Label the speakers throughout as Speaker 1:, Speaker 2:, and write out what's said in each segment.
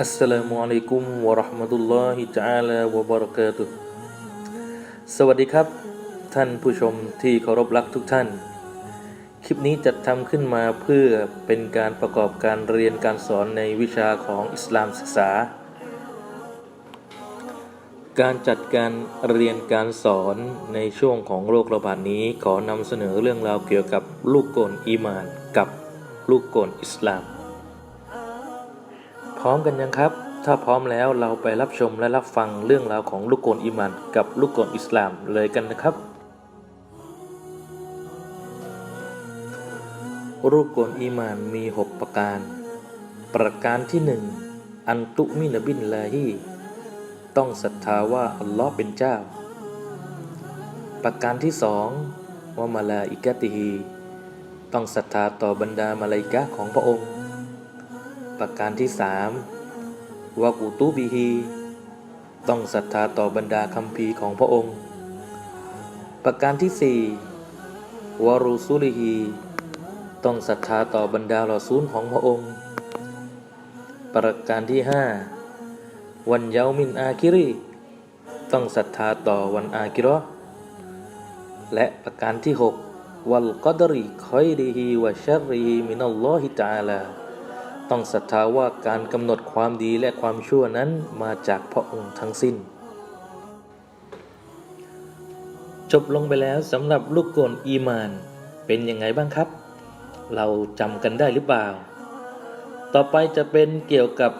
Speaker 1: อัสสลามุอะลัยกุมวะเราะห์มะตุลลอฮิตะอาลาวะบะเราะกาตุสวัสดีครับ ท่านผู้ชมที่เคารพรักทุกท่าน คลิปนี้จัดทำขึ้นมาเพื่อเป็นการประกอบการเรียนการสอนในวิชาของอิสลามศึกษา การจัดการเรียนการสอนในช่วงของโรคระบาดนี้ขอนำเสนอเรื่องราวเกี่ยวกับลูกกลอีมานกับลูกกลอิสลาม พร้อมกันยังครับ ถ้าพร้อมแล้วเราไปรับชมและรับฟังเรื่องราวของลูกโกลอีหมานกับลูกโกลอิสลามเลยกันนะครับรูปกลอีหมานมี 6 ประการ ประการที่หนึ่งอันตุมินบินลาฮีต้องศรัทธาว่าอัลลอฮ์เป็นเจ้า ประการที่สองว่ามาลาอิกะติฮี ต้องศรัทธาต่อบรรดามาลาอิกะของพระองค์ ประการที่สามวากุตูบิฮีต้องศรัทธาต่อบรรดาคัมภีของพระองค์ ประการที่สี่วารูซุลิฮีต้องศรัทธาต่อบรรดารอซูลของพระองค์ ประการที่ห้าวันเยามินอาคิรีต้องศรัทธาต่อวันอาคิรอห์และประการที่หกวัลกอดรีคอยริฮีวะชัรริฮีมินัลลอฮิตาลา ต้องศรัทธาว่าการกำหนดความดีและความชั่วนั้นมาจากพระองค์ทั้งสิ้น จบลงไปแล้วสำหรับลูกกลอีมาน เป็นยังไงบ้างครับ เราจำกันได้หรือเปล่า ต่อไปจะเป็นเกี่ยวกับ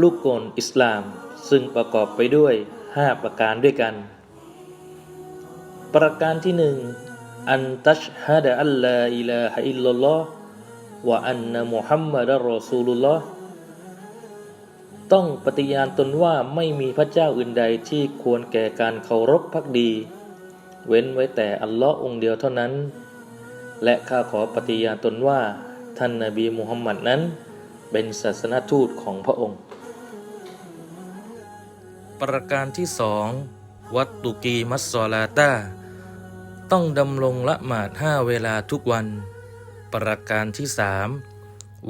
Speaker 1: ลูกกลอิสลาม ซึ่งประกอบไปด้วย 5 ประการด้วยกัน ประการที่หนึ่งอันตัชฮะดะอัลลาอิลาฮะอิลลัลลอฮ์ วะอันนะมุฮัมมัดรอซูลุลลอฮ์ต้องปฏิญาณตนว่าไม่มีพระเจ้าอื่นใดที่ควรแก่การเคารพพักดี เว้นไว้แต่อัลลอฮ์องเดียวเท่านั้น และข้าขอปฏิญาณตนว่า ท่านนบีมุฮัมมัดนั้น เป็นศาสนทูตของพระองค์ ประการที่สองวัตตุกีมัสซอลาตาต้องดำรงละหมาดห้าเวลาทุกวัน ประการที่สาม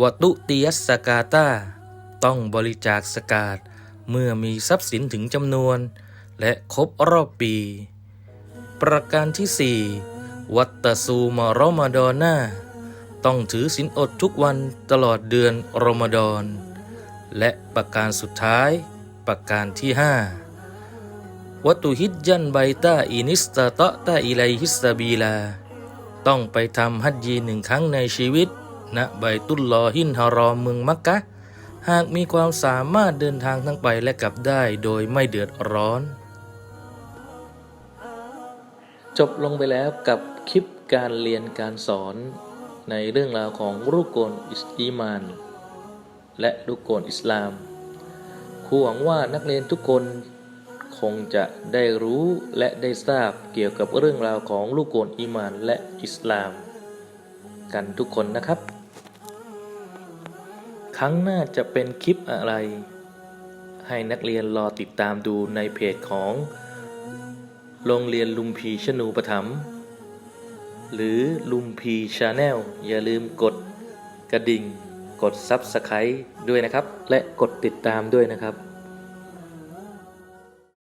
Speaker 1: วัตุติยัสกาตาต้องบริจาคสกาดเมื่อมีทรัพย์สินถึงจำนวน และครบรอบปี ประการที่สี่วัตตซูมารอมาดอนาต้องถือศีลอดทุกวันตลอดเดือนรอมฎอน และประการสุดท้าย ประการที่ห้าวัตุฮิจจันไบตาอินิสตาตะตาอิไลฮิสซาบีลา ต้องไปทำฮัจญีหนึ่งครั้งในชีวิตณไบตุลลอฮินฮารอมเมืองมักกะ หากมีความสามารถเดินทางทั้งไปและกลับได้โดยไม่เดือดร้อน จบลงไปแล้วกับคลิปการเรียนการสอนในเรื่องราวของรูกลอิสอีมาน และรูกลอิสลามครูหวังว่านักเรียนทุกคน คงจะได้รู้และได้ทราบเกี่ยวกับเรื่องราวของลูกโกนอีมานและอิสลาม กันทุกคนนะครับ ครั้งหน้าจะเป็นคลิปอะไร ให้นักเรียนรอติดตามดูในเพจของ โรงเรียนลุมพีชนูปถัมหรือลุมพีชาแนลอย่าลืมกดกระดิ่ง กดซับสไครต์ด้วยนะครับ และกดติดตามด้วยนะครับ